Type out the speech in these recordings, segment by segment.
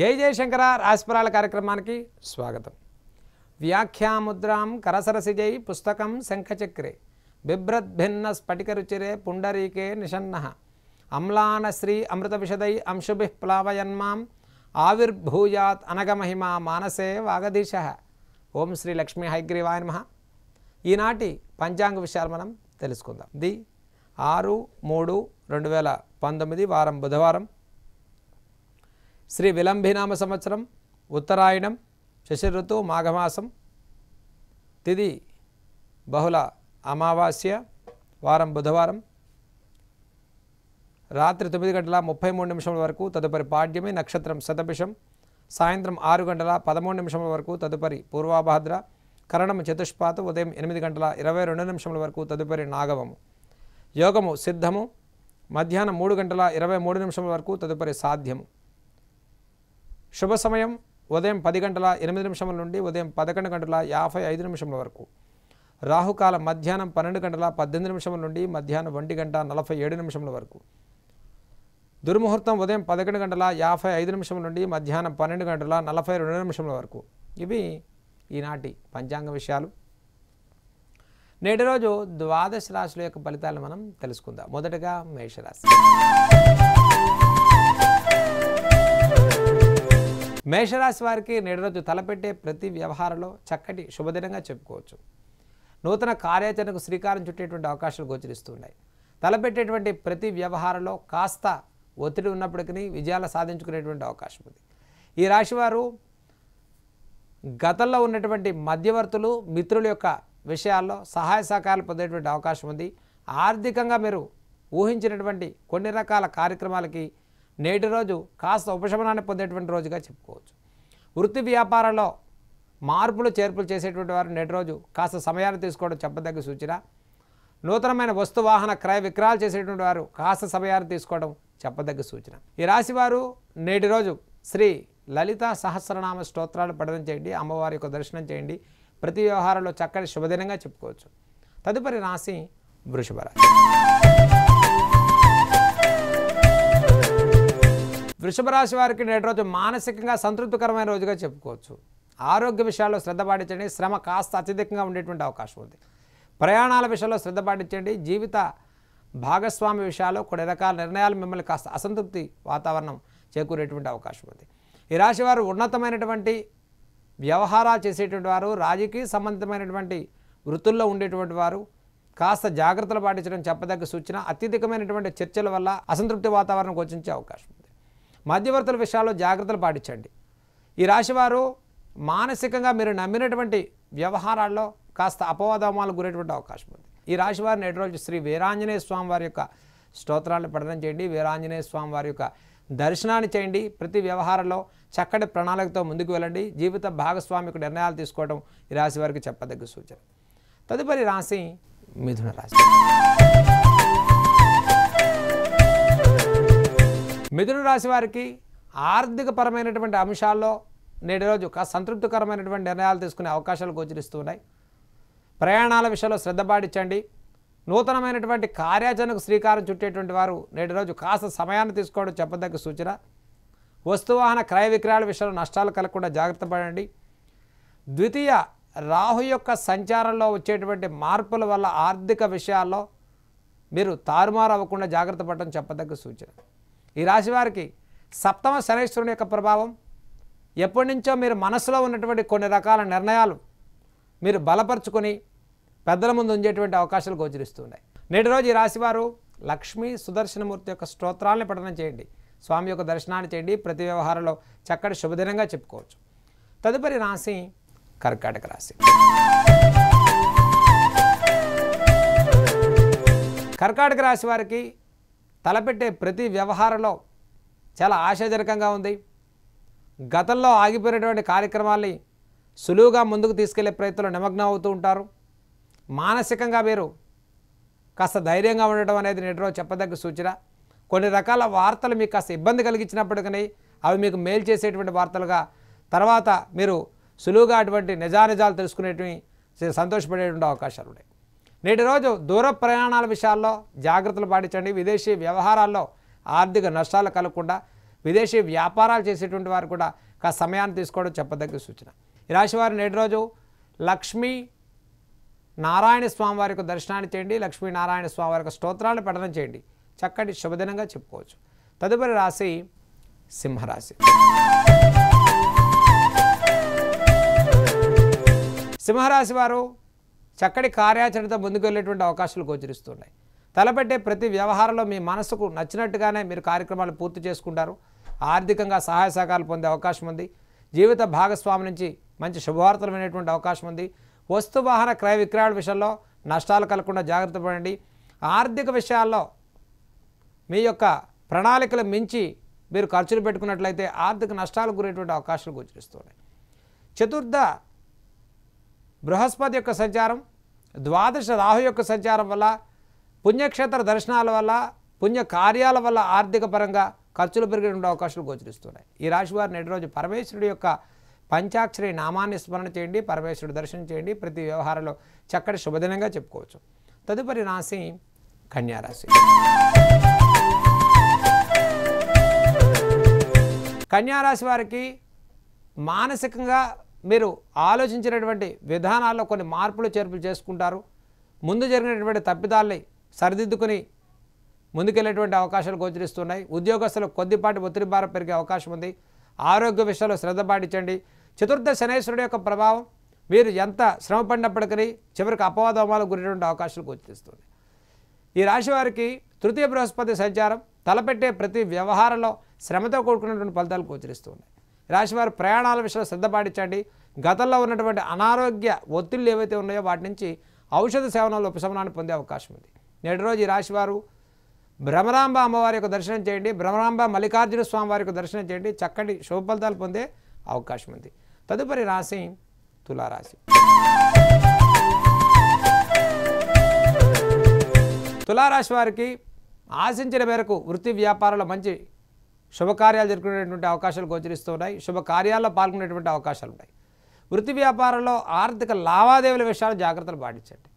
జై జయశంకర రాశిఫలాల కార్యక్రమానికి స్వాగతం. వ్యాఖ్యాముద్రాం కరసరసిజై పుస్తకం శంఖచక్రే బిభ్రద్భిన్న స్ఫటిక రుచిరే పుండరీకే నిషన్న అమ్లాన శ్రీ అమృత విశదై అంశుభి ప్లావయన్మాం ఆవిర్భూయాత్ అనగమహిమా మానసే వాగధీశ ఓం శ్రీ లక్ష్మీ హైగ్రీవాయ నమ. ఈనాటి పంచాంగ విషయాలు మనం తెలుసుకుందాం. ది ఆరు మూడు రెండు వేల పంతొమ్మిది వారం బుధవారం. శ్రీ విలంబినామ సంవత్సరం ఉత్తరాయణం శశిఋతు మాఘమాసం తిది బహుళ అమావాస్య వారం బుధవారం రాత్రి తొమ్మిది గంటల ముప్పై మూడు నిమిషముల వరకు తదుపరి పాడ్యమి నక్షత్రం శతభిషం సాయంత్రం ఆరు గంటల పదమూడు నిమిషముల వరకు తదుపరి పూర్వాభాద్ర కరణం చతుష్పాత ఉదయం ఎనిమిది గంటల ఇరవై రెండు నిమిషముల వరకు తదుపరి నాగవము యోగము సిద్ధము మధ్యాహ్నం మూడు గంటల ఇరవై మూడు నిమిషముల వరకు తదుపరి సాధ్యము. శుభ సమయం. ఉదయం పది గంటల ఎనిమిది నిమిషముల నుండి ఉదయం పదకొండు గంటల యాభై ఐదు నిమిషముల వరకు. రాహుకాలం మధ్యాహ్నం పన్నెండు గంటల పద్దెనిమిది నిమిషముల నుండి మధ్యాహ్నం ఒంటి గంట నలభై ఏడు నిమిషముల వరకు. దుర్ముహూర్తం ఉదయం పదకొండు గంటల యాభై ఐదు నిమిషముల నుండి మధ్యాహ్నం పన్నెండు గంటల నలభై రెండు నిమిషముల వరకు. ఇవి ఈనాటి పంచాంగ విషయాలు. నేటి రోజు ద్వాదశ రాశుల యొక్క ఫలితాలను మనం తెలుసుకుందాం. మొదటగా మేషరాశి. మేషరాశి వారికి నేడురోజు రోజు తలపెట్టే ప్రతి వ్యవహారంలో చక్కటి శుభదినంగా చెప్పుకోవచ్చు. నూతన కార్యాచరణకు శ్రీకారం చుట్టేటువంటి అవకాశాలు గోచరిస్తున్నాయి తలపెట్టేటువంటి ప్రతి వ్యవహారంలో కాస్త ఒత్తిడి ఉన్నప్పటికీ విజయాలు సాధించుకునేటువంటి అవకాశం ఉంది. ఈ రాశివారు గతంలో ఉన్నటువంటి మధ్యవర్తులు మిత్రుల యొక్క విషయాల్లో సహాయ సహకారాలు పొందేటువంటి అవకాశం ఉంది. ఆర్థికంగా మీరు ఊహించినటువంటి కొన్ని రకాల కార్యక్రమాలకి నేటి రోజు కాస్త ఉపశమనాన్ని పొందేటువంటి రోజుగా చెప్పుకోవచ్చు. వృత్తి వ్యాపారంలో మార్పులు చేర్పులు చేసేటువంటి వారు నేటి రోజు కాస్త సమయాన్ని తీసుకోవడం చెప్పదగ్గ సూచన. నూతనమైన వస్తు వాహన క్రయ విక్రయాలు చేసేటువంటి వారు కాస్త సమయాన్ని తీసుకోవడం చెప్పదగ్గ సూచన. ఈ రాశి వారు నేటి రోజు శ్రీ లలిత సహస్రనామ స్తోత్రాలు పఠనం చేయండి అమ్మవారి యొక్క దర్శనం చేయండి. ప్రతి వ్యవహారంలో చక్కటి శుభదినంగా చెప్పుకోవచ్చు. తదుపరి రాశి వృషభ రాశి. వృషభ రాశి వారికి నేటి రోజు మానసికంగా సంతృప్తికరమైన రోజుగా చెప్పుకోవచ్చు. ఆరోగ్య విషయాల్లో శ్రద్ధ పాటించండి. శ్రమ కాస్త అత్యధికంగా ఉండేటువంటి అవకాశం ఉంది. ప్రయాణాల విషయంలో శ్రద్ధ పాటించండి. జీవిత భాగస్వామి విషయాల్లో కొన్ని రకాల నిర్ణయాలు మిమ్మల్ని కాస్త అసంతృప్తి వాతావరణం చేకూరేటువంటి అవకాశం ఉంది. ఈ రాశి వారు ఉన్నతమైనటువంటి వ్యవహారాలు చేసేటువంటి వారు రాజకీయ సంబంధితమైనటువంటి వృత్తుల్లో ఉండేటువంటి వారు కాస్త జాగ్రత్తలు పాటించడం చెప్పదగ్గ సూచన అత్యధికమైనటువంటి చర్చల వల్ల అసంతృప్తి వాతావరణం వచ్చించే అవకాశం మధ్యవర్తుల విషయాల్లో జాగ్రత్తలు పాటించండి. ఈ రాశివారు మానసికంగా మీరు నమ్మినటువంటి వ్యవహారాల్లో కాస్త అపవాదమాలు గురేటువంటి అవకాశం ఉంది. ఈ రాశివారు నేటి రోజు శ్రీ వీరాంజనేయ స్వామి వారి యొక్క స్తోత్రాలను పఠనం చేయండి వీరాంజనేయ స్వామి వారి యొక్క దర్శనాన్ని చేయండి. ప్రతి వ్యవహారంలో చక్కటి ప్రణాళికతో ముందుకు వెళ్ళండి. జీవిత భాగస్వామికి నిర్ణయాలు తీసుకోవడం ఈ రాశి వారికి చెప్పదగ్గ సూచన. తదుపరి రాశి మిథున రాశి. మిథున రాశి వారికి ఆర్థికపరమైనటువంటి అంశాల్లో నేటి రోజు సంతృప్తికరమైనటువంటి నిర్ణయాలు తీసుకునే అవకాశాలు గోచరిస్తున్నాయి. ప్రయాణాల విషయంలో శ్రద్ధ పాటించండి. నూతనమైనటువంటి కార్యాచరణకు శ్రీకారం చుట్టేటువంటి వారు నేటి రోజు కాస్త సమయాన్ని తీసుకోవడం చెప్పదగ్గ సూచన. వస్తువాహన క్రయ విక్రయాల విషయంలో నష్టాలు కలగకుండా జాగ్రత్త పడండి. ద్వితీయ రాహు యొక్క సంచారంలో వచ్చేటువంటి మార్పుల వల్ల ఆర్థిక విషయాల్లో మీరు తారుమారు అవ్వకుండా జాగ్రత్త పడటం చెప్పదగ్గ సూచన. ఈ రాశి వారికి సప్తమ శనేశ్వరుని యొక్క ప్రభావం ఎప్పటి నుంచో మీరు మనసులో ఉన్నటువంటి కొన్ని రకాల నిర్ణయాలు మీరు బలపరుచుకొని పెద్దల ముందు ఉంచేటువంటి అవకాశాలు గోచరిస్తున్నాయి నేటి రోజు ఈ రాశివారు లక్ష్మీ సుదర్శనమూర్తి యొక్క స్తోత్రాలను పఠనం చేయండి. స్వామి యొక్క దర్శనాన్ని చేయండి. ప్రతి వ్యవహారంలో చక్కటి శుభదినంగా చెప్పుకోవచ్చు. తదుపరి రాశి కర్కాటక రాశి. కర్కాటక రాశి వారికి తలపెట్టే ప్రతి వ్యవహారంలో చాలా ఆశాజనకంగా ఉంది. గతంలో ఆగిపోయినటువంటి కార్యక్రమాల్ని సులువుగా ముందుకు తీసుకెళ్ళే ప్రయత్నంలో నిమగ్నం అవుతూ ఉంటారు. మానసికంగా మీరు కాస్త ధైర్యంగా ఉండటం అనేది నేటి రోజు చెప్పదగ్గ సూచన. కొన్ని రకాల వార్తలు మీకు కాస్త ఇబ్బంది కలిగించినప్పటికీ అవి మీకు మేలు చేసేటువంటి వార్తలుగా తర్వాత మీరు సులువుగా అటువంటి నిజానిజాలు తెలుసుకునేటివి సంతోషపడేటువంటి అవకాశాలు ఉన్నాయి. నేటి రోజు దూర ప్రయాణాల విషయాల్లో జాగ్రత్తలు పాటించండి. విదేశీ వ్యవహారాల్లో ఆర్థిక నష్టాలు కలగకుండా విదేశీ వ్యాపారాలు చేసేటువంటి వారు కూడా కాస్త సమయాన్ని తీసుకోవడం చెప్పదగ్గ సూచన. ఈ రాశివారు నేటి రోజు లక్ష్మీ నారాయణ స్వామి వారి దర్శనాన్ని చేయండి. లక్ష్మీ నారాయణ స్వామి వారికి స్తోత్రాలను పఠనం చేయండి. చక్కటి శుభదినంగా చెప్పుకోవచ్చు. తదుపరి రాశి సింహరాశి. సింహరాశి వారు చక్కటి కార్యాచరణతో ముందుకెళ్ళేటువంటి అవకాశాలు గోచరిస్తున్నాయి. తలపెట్టే ప్రతి వ్యవహారంలో మీ మనసుకు నచ్చినట్టుగానే మీరు కార్యక్రమాలు పూర్తి చేసుకుంటారు. ఆర్థికంగా సహాయ సహకారాలు పొందే అవకాశం ఉంది. జీవిత భాగస్వామి నుంచి మంచి శుభవార్తలు వినేటువంటి అవకాశం ఉంది. వస్తు వాహన క్రయ విక్రయాల విషయంలో నష్టాలు కలగకుండా జాగ్రత్త పడండి. ఆర్థిక విషయాల్లో మీ యొక్క ప్రణాళికలు మించి మీరు ఖర్చులు పెట్టుకున్నట్లయితే ఆర్థిక నష్టాలు గురేటువంటి అవకాశాలు గోచరిస్తున్నాయి. చతుర్థ బృహస్పతి యొక్క సంచారం ద్వాదశ రాహు యొక్క సంచారం వల్ల పుణ్యక్షేత్ర దర్శనాల వల్ల పుణ్య కార్యాల వల్ల ఆర్థిక పరంగా ఖర్చులు పెరిగిన అవకాశాలు గోచరిస్తున్నాయి. ఈ రాశి వారు నేటి రోజు పరమేశ్వరుడి యొక్క పంచాక్షరి నామాన్ని స్మరణ చేయండి పరమేశ్వరుడు దర్శనం చేయండి ప్రతి వ్యవహారంలో చక్కటి శుభదినంగా చెప్పుకోవచ్చు. తదుపరి రాశి కన్యారాశి కన్యారాశి వారికి మానసికంగా మీరు ఆలోచించినటువంటి విధానాల్లో కొన్ని మార్పులు చేర్పులు చేసుకుంటారు. ముందు జరిగినటువంటి తప్పిదాల్ని సరిదిద్దుకుని ముందుకెళ్ళేటువంటి అవకాశాలు గోచరిస్తున్నాయి. ఉద్యోగస్తులు కొద్దిపాటి ఒత్తిడి భారం పెరిగే అవకాశం ఉంది. ఆరోగ్య విషయాల్లో శ్రద్ధ పాటించండి. చతుర్థ శనేశ్వరుడు యొక్క ప్రభావం మీరు ఎంత శ్రమ పడినప్పటికీ చివరికి అపవాదోమాలకు గురినటువంటి అవకాశాలు గోచరిస్తుంది ఈ రాశి వారికి తృతీయ బృహస్పతి సంచారం తలపెట్టే ప్రతి వ్యవహారంలో శ్రమతో కూడుకున్నటువంటి ఫలితాలు గోచరిస్తున్నాయి. రాశివారు ప్రయాణాల విషయంలో శ్రద్ధ పాటించండి. గతంలో ఉన్నటువంటి అనారోగ్య ఒత్తిళ్ళు ఏవైతే ఉన్నాయో వాటి నుంచి ఔషధ సేవనంలో ఉపశమనాన్ని పొందే అవకాశం ఉంది. నేటి రోజు ఈ రాశి భ్రమరాంబ అమ్మవారి యొక్క దర్శనం చేయండి. భ్రమరాంబ మల్లికార్జున స్వామి వారి యొక్క దర్శనం చేయండి. చక్కటి శుభ ఫలితాలు పొందే అవకాశం ఉంది. తదుపరి రాశి తులారాశి. తులారాశి వారికి ఆశించిన మేరకు వృత్తి వ్యాపారాల్లో మంచి శుభకార్యాలు జరుపుకునేటువంటి అవకాశాలు గోచరిస్తున్నాయి శుభకార్యాల్లో పాల్గొనేటువంటి అవకాశాలు ఉన్నాయి. వృత్తి వ్యాపారంలో ఆర్థిక లావాదేవీల విషయాలు జాగ్రత్తలు పాటించండి.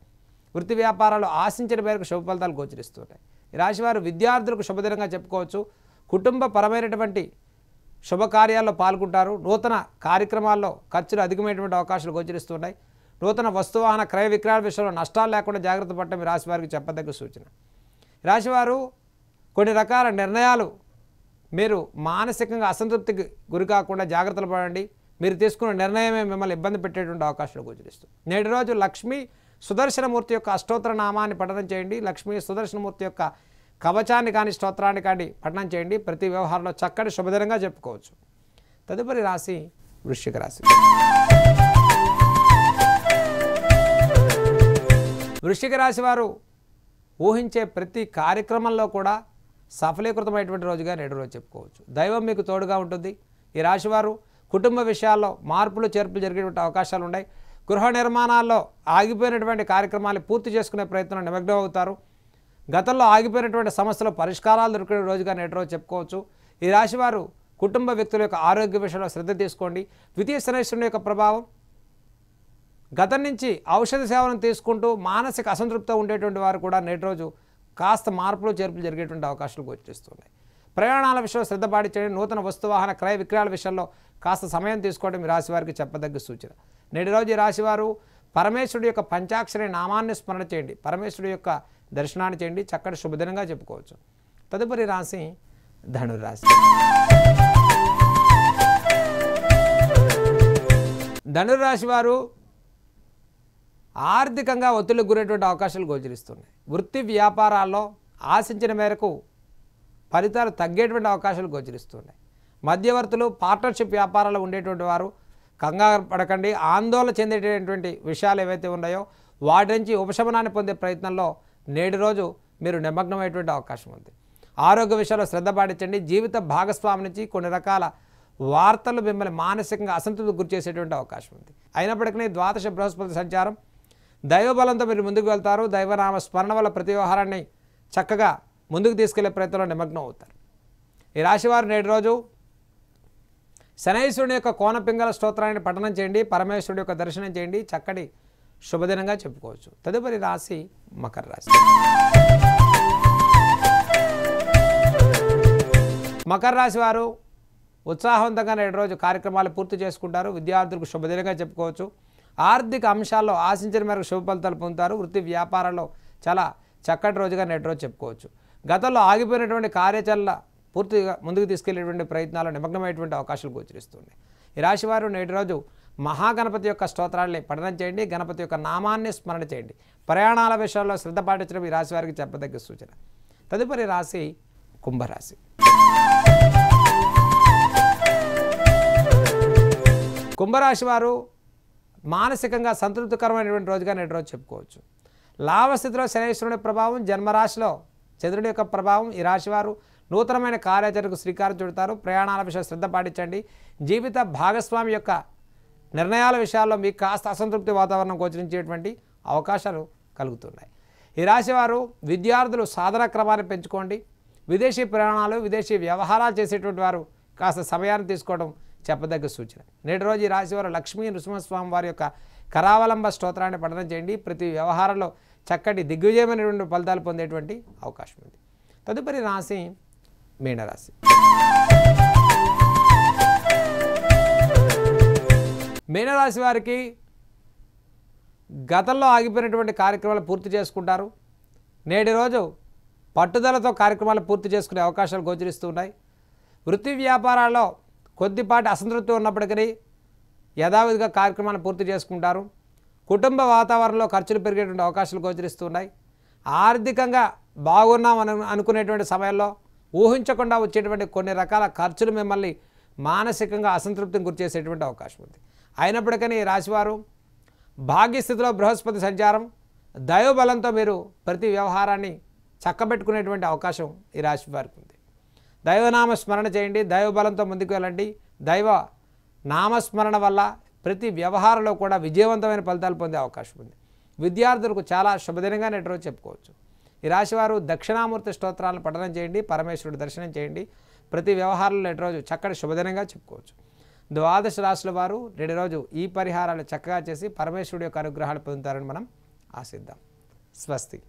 వృత్తి వ్యాపారాలు ఆశించిన మేరకు శుభ ఫలితాలు గోచరిస్తున్నాయి ఈ రాశివారు విద్యార్థులకు శుభదినంగా చెప్పుకోవచ్చు. కుటుంబ పరమైనటువంటి శుభకార్యాల్లో పాల్గొంటారు. నూతన కార్యక్రమాల్లో ఖర్చులు అధికమైనటువంటి అవకాశాలు గోచరిస్తున్నాయి నూతన వస్తువాహన క్రయ విక్రయాల విషయంలో నష్టాలు లేకుండా జాగ్రత్త పడటం ఈ రాశి వారికి చెప్పదగ్గ సూచన. రాశివారు కొన్ని రకాల నిర్ణయాలు మీరు మానసికంగా అసంతృప్తికి గురి కాకుండా జాగ్రత్తలు పడండి. మీరు తీసుకున్న నిర్ణయమే మిమ్మల్ని ఇబ్బంది పెట్టేటువంటి అవకాశాలు గోచరిస్తుంది నేటి రోజు లక్ష్మీ సుదర్శనమూర్తి యొక్క అష్టోత్తర నామాన్ని పఠనం చేయండి. లక్ష్మీ సుదర్శనమూర్తి యొక్క కవచాన్ని కానీ స్తోత్రాన్ని కానీ పఠనం చేయండి. ప్రతి వ్యవహారంలో చక్కటి శుభదినంగా చెప్పుకోవచ్చు. తదుపరి రాశి వృశ్చిక రాశి. వృశ్చిక రాశి వారు ఊహించే ప్రతి కార్యక్రమంలో కూడా సఫలీకృతమైనటువంటి రోజుగా నేడు రోజు చెప్పుకోవచ్చు. దైవం మీకు తోడుగా ఉంటుంది. ఈ రాశివారు కుటుంబ విషయాల్లో మార్పులు చేర్పులు జరిగేటువంటి అవకాశాలు ఉన్నాయి. గృహ నిర్మాణాల్లో ఆగిపోయినటువంటి కార్యక్రమాలు పూర్తి చేసుకునే ప్రయత్నం నిమగ్నం అవుతారు. గతంలో ఆగిపోయినటువంటి సమస్యలు పరిష్కారాలు దొరికే రోజుగా నేటి రోజు చెప్పుకోవచ్చు. ఈ రాశివారు కుటుంబ వ్యక్తుల యొక్క ఆరోగ్య విషయంలో శ్రద్ధ తీసుకోండి. ద్వితీయ శనేశ్వరుని యొక్క ప్రభావం గతం నుంచి ఔషధ సేవలను తీసుకుంటూ మానసిక అసంతృప్తి ఉండేటువంటి వారు కూడా నేటి రోజు కాస్త మార్పులు చేర్పులు జరిగేటువంటి అవకాశాలు గోచరిస్తున్నాయి ప్రయాణాల విషయంలో శ్రద్ధ పాటించండి. నూతన వస్తువాహన క్రయ విక్రయాల విషయంలో కాస్త సమయం తీసుకోవడం మీ రాశి వారికి చెప్పదగ్గ సూచన. నేటి రోజు ఈ రాశివారు పరమేశ్వరుడు యొక్క పంచాక్షరి నామాన్ని స్మరణ చేయండి. పరమేశ్వరుడు యొక్క దర్శనాన్ని చేయండి. చక్కటి శుభదినంగా చెప్పుకోవచ్చు. తదుపరి రాశి ధనురాశి ధనురాశి వారు ఆర్థికంగా ఒత్తిడికి గురేటువంటి అవకాశాలు గోచరిస్తున్నాయి. వృత్తి వ్యాపారాల్లో ఆశించిన మేరకు ఫలితాలు తగ్గేటువంటి అవకాశాలు గోచరిస్తున్నాయి. మధ్యవర్తులు పార్ట్నర్షిప్ వ్యాపారాలు ఉండేటువంటి వారు కంగారు పడకండి. ఆందోళన చెందేటటువంటి విషయాలు ఏవైతే ఉన్నాయో వాటి నుంచి ఉపశమనాన్ని పొందే ప్రయత్నంలో నేడు రోజు మీరు నిమగ్నమయ్యేటువంటి అవకాశం ఉంది. ఆరోగ్య విషయాల్లో శ్రద్ధ పాటించండి. జీవిత భాగస్వామి నుంచి కొన్ని రకాల వార్తలు మిమ్మల్ని మానసికంగా అసంతృప్తి గురిచేసేటువంటి అవకాశం ఉంది. అయినప్పటికీ ద్వాదశ బృహస్పతి సంచారం దైవబలంతో మీరు ముందుకు వెళ్తారు. దైవనామ స్మరణ వల్ల ప్రతి వ్యవహారాన్ని చక్కగా ముందుకు తీసుకెళ్ళే ప్రయత్నంలో నిమగ్నం అవుతారు. ఈ రాశివారు నేటి రోజు శనైశ్వరుని యొక్క కోనపింగళ స్తోత్రాన్ని పఠనం చేయండి పరమేశ్వరుడి యొక్క దర్శనం చేయండి చక్కటి శుభదినంగా చెప్పుకోవచ్చు. తదుపరి రాశి మకర రాశి. మకర రాశి వారు ఉత్సాహవంతంగా నేటి రోజు కార్యక్రమాలు పూర్తి చేసుకుంటారు. విద్యార్థులకు శుభదినంగా చెప్పుకోవచ్చు. ఆర్థిక అంశాల్లో ఆశించిన మేరకు శుభ ఫలితాలు పొందుతారు. వృత్తి వ్యాపారాల్లో చాలా చక్కటి రోజుగా నేటి రోజు చెప్పుకోవచ్చు. గతంలో ఆగిపోయినటువంటి కార్యాచరణ పూర్తిగా ముందుకు తీసుకెళ్ళేటువంటి ప్రయత్నాలు నిమగ్నమైనటువంటి అవకాశాలు గోచరిస్తున్నాయి. ఈ రాశి వారు నేటి రోజు మహాగణపతి యొక్క స్తోత్రాల్ని పఠనం చేయండి గణపతి యొక్క నామాన్ని స్మరణ చేయండి. ప్రయాణాల విషయాల్లో శ్రద్ధ పాటించడం ఈ రాశి వారికి చెప్పదగ్గ సూచన. తదుపరి రాశి కుంభరాశి. కుంభరాశి వారు మానసికంగా సంతృప్తికరమైనటువంటి రోజుగా నేటి రోజు చెప్పుకోవచ్చు. లాభస్థితిలో శనేశ్వరుడి ప్రభావం జన్మరాశిలో చంద్రుడి యొక్క ప్రభావం ఈ రాశి వారు నూతనమైన కార్యాచరణకు శ్రీకారం చుడతారు. ప్రయాణాల విషయం శ్రద్ధ పాటించండి. జీవిత భాగస్వామి యొక్క నిర్ణయాల విషయాల్లో మీకు కాస్త అసంతృప్తి వాతావరణం గోచరించేటువంటి అవకాశాలు కలుగుతున్నాయి. ఈ రాశివారు విద్యార్థులు సాధన క్రమాన్ని పెంచుకోండి. విదేశీ ప్రయాణాలు విదేశీ వ్యవహారాలు చేసేటువంటి వారు కాస్త సమయాన్ని తీసుకోవడం చెప్పదగ్గ సూచన. నేటి రోజు ఈ లక్ష్మీ నృసింహస్వామి వారి యొక్క కరావలంబ స్తోత్రాన్ని పఠనం చేయండి. ప్రతి వ్యవహారంలో చక్కటి దిగ్విజయమైనటువంటి ఫలితాలు పొందేటువంటి అవకాశం ఉంది. తదుపరి రాశి మీనరాశి. మీనరాశి వారికి గతంలో ఆగిపోయినటువంటి కార్యక్రమాలు పూర్తి చేసుకుంటారు. నేటి రోజు పట్టుదలతో కార్యక్రమాలు పూర్తి చేసుకునే అవకాశాలు గోచరిస్తున్నాయి వృత్తి వ్యాపారాల్లో కొద్దిపాటి అసంతృప్తి ఉన్నప్పటికీ యథావిధిగా కార్యక్రమాన్ని పూర్తి చేసుకుంటారు. కుటుంబ వాతావరణంలో ఖర్చులు పెరిగేటువంటి అవకాశాలు గోచరిస్తున్నాయి. ఆర్థికంగా బాగున్నాం అనుకునేటువంటి సమయంలో ఊహించకుండా వచ్చేటువంటి కొన్ని రకాల ఖర్చులు మిమ్మల్ని మానసికంగా అసంతృప్తిని గురిచేసేటువంటి అవకాశం ఉంది. అయినప్పటికీ ఈ రాశివారు భాగ్యస్థితిలో బృహస్పతి సంచారం దైవబలంతో మీరు ప్రతి వ్యవహారాన్ని చక్కబెట్టుకునేటువంటి అవకాశం ఈ రాశి వారికి ఉంది. దైవనామ స్మరణ చేయండి దైవబలంతో ముందుకు వెళ్ళండి. దైవ నామస్మరణ వల్ల ప్రతి వ్యవహారంలో కూడా విజయవంతమైన ఫలితాలు పొందే అవకాశం ఉంది. విద్యార్థులకు చాలా శుభదినంగా నేటి రోజు చెప్పుకోవచ్చు. ఈ రాశివారు దక్షిణామూర్తి స్తోత్రాలను పఠనం చేయండి పరమేశ్వరుడు దర్శనం చేయండి. ప్రతి వ్యవహారంలో నేటి రోజు చక్కటి శుభదినంగా చెప్పుకోవచ్చు. ద్వాదశ రాశుల వారు నేటి రోజు ఈ పరిహారాలు చక్కగా చేసి పరమేశ్వరుడు యొక్క అనుగ్రహాలు పొందుతారని మనం ఆశిద్దాం. స్వస్తి.